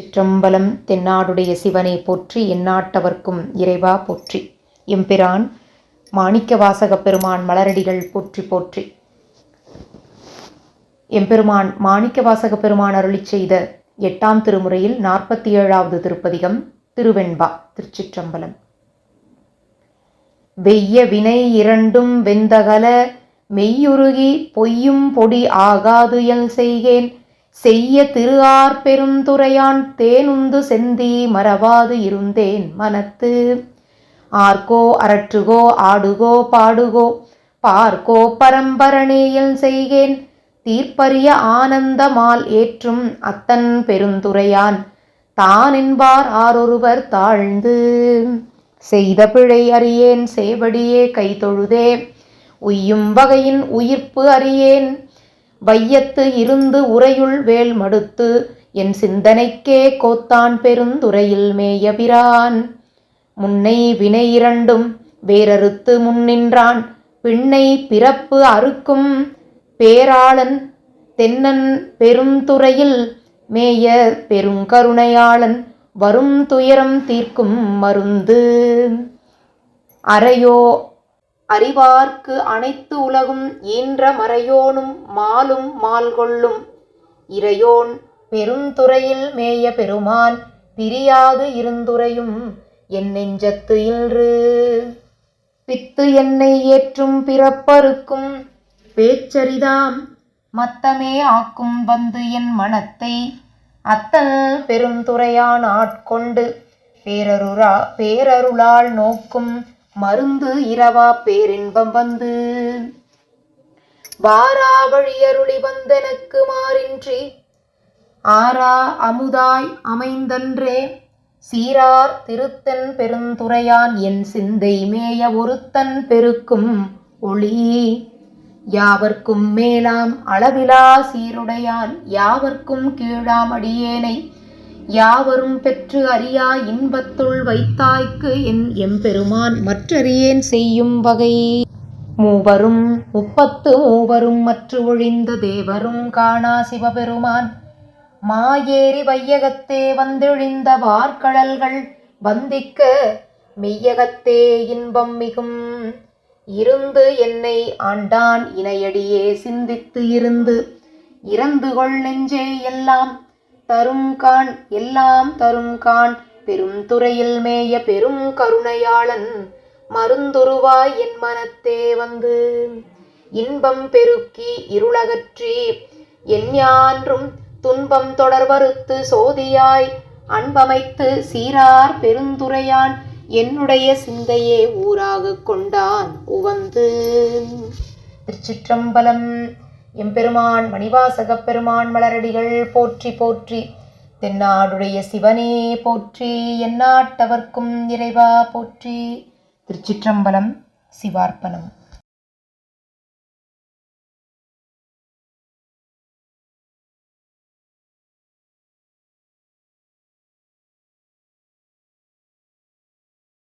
சிற்றம்பலம் தென்னாடுடைய சிவனை போற்றி எந்நாட்டவர்க்கும் இறைவா போற்றி. எம்பிரான் மாணிக்க வாசக பெருமான் மலரடிகள் போற்றி போற்றி. எம்பெருமான் மாணிக்க வாசக பெருமான் அருளி செய்த எட்டாம் திருமுறையில் நாற்பத்தி ஏழாவது திருப்பதிகம் திருவெண்பா திருச்சிற்றம்பலம். வெய்ய வினை இரண்டும் வெந்தகல மெய்யுருகி பொய்யும் பொடி ஆகாது எல் செய்கேன். செய்ய திரு ஆர் பெருந்துரையான் தேனுந்து செந்தி மறவாது இருந்தேன் மனத்து. ஆர்க்கோ அரற்றுகோ ஆடுகோ பாடுகோ பார்க்கோ பரம்பரணியில் செய்கேன். தீர்ப்பரிய ஆனந்தமால் ஏற்றும் அத்தன் பெருந்துரையான் தான் என்பார் ஆரொருவர் தாழ்ந்து. செய்த பிழை அறியேன் சேவடியே கைதொழுதே. உய்யும் வகையின் உயிர்ப்பு அறியேன். வையத்து இருந்து உரையுள் வேல் மடுத்து என் சிந்தனைக்கே கோத்தான் பெருந்துரையில் மேயபிரான் முன்னை வினை இரண்டும் வேறறுத்து முன்னின்றான் பின்னை பிறப்பு அறுக்கும் பேராளன். தென்னன் பெருந்துறையில் மேய பெருங்கருணையாளன் வரும் துயரம் தீர்க்கும் மருந்து. அறையோ அறிவார்க்கு அனைத்து உலகும் ஈன்ற மறையோனும் மாலும் மால் கொள்ளும் இறையோன் பெருந்துறையில் மேய பெருமான் பிரியாது இருந்துரையும் என் நெஞ்சத்து இன்று. பித்து என்னை ஏற்றும் பிறப்பருக்கும் பேச்சரிதாம் மத்தமே ஆக்கும் வந்து என் மனத்தை அத்தன் பெருந்துரையான் ஆட்கொண்டு பேரருளா பேரருளால் நோக்கும் மருந்து இரவா பேரின்பம் வந்து. வாரா வழியருளி வந்தனக்கு மாறின்றி ஆரா அமுதாய் அமைந்தன்றே சீரார் திருத்தன் பெருந்துரையான் என் சிந்தை மேய ஒருத்தன் பெருக்கும் ஒளி. யாவர்க்கும் மேலாம் அளவிலா சீருடையான் யாவர்க்கும் கீழாமடியேனை யாவரும் பெற்று அறியா இன்பத்துள் வைத்தாய்க்கு என் எம்பெருமான் மற்றறியேன் செய்யும் வகை. மூவரும் முப்பத்து மூவரும் மற்று ஒழிந்த தேவரும் காணா சிவபெருமான். மாயேறி வையகத்தே வந்தெழிந்த வார்கடல்கள் வந்திக்க மெய்யகத்தே இன்பம் மிகும். இருந்து என்னை ஆண்டான் இணையடியே சிந்தித்து இருந்து. இறந்து கொள் நெஞ்சே எல்லாம் தரும் கான் எல்லாம் தரும் கான் பெரும் துறையில் மேய பெரும் கருணையாளன் மருந்துருவாய் என் மனத்தே வந்து. இன்பம் பெருக்கி இருளகற்றி எஞ்ஞான்றும் துன்பம் தொடர்வறுத்து சோதியாய். அன்பமைத்து சீரார் பெருந்துரையான் என்னுடைய சிந்தையே ஊராக கொண்டான் உவந்து. திருச்சிற்றம்பலம் எம்பெருமான் மணிவாசகப் பெருமான் மலரடிகள் போற்றி போற்றி தென்னாடுடைய சிவனே போற்றி எந்நாட்டவர்க்கும் இறைவா போற்றி. திருச்சிற்றம்பலம் சிவார்ப்பணம்.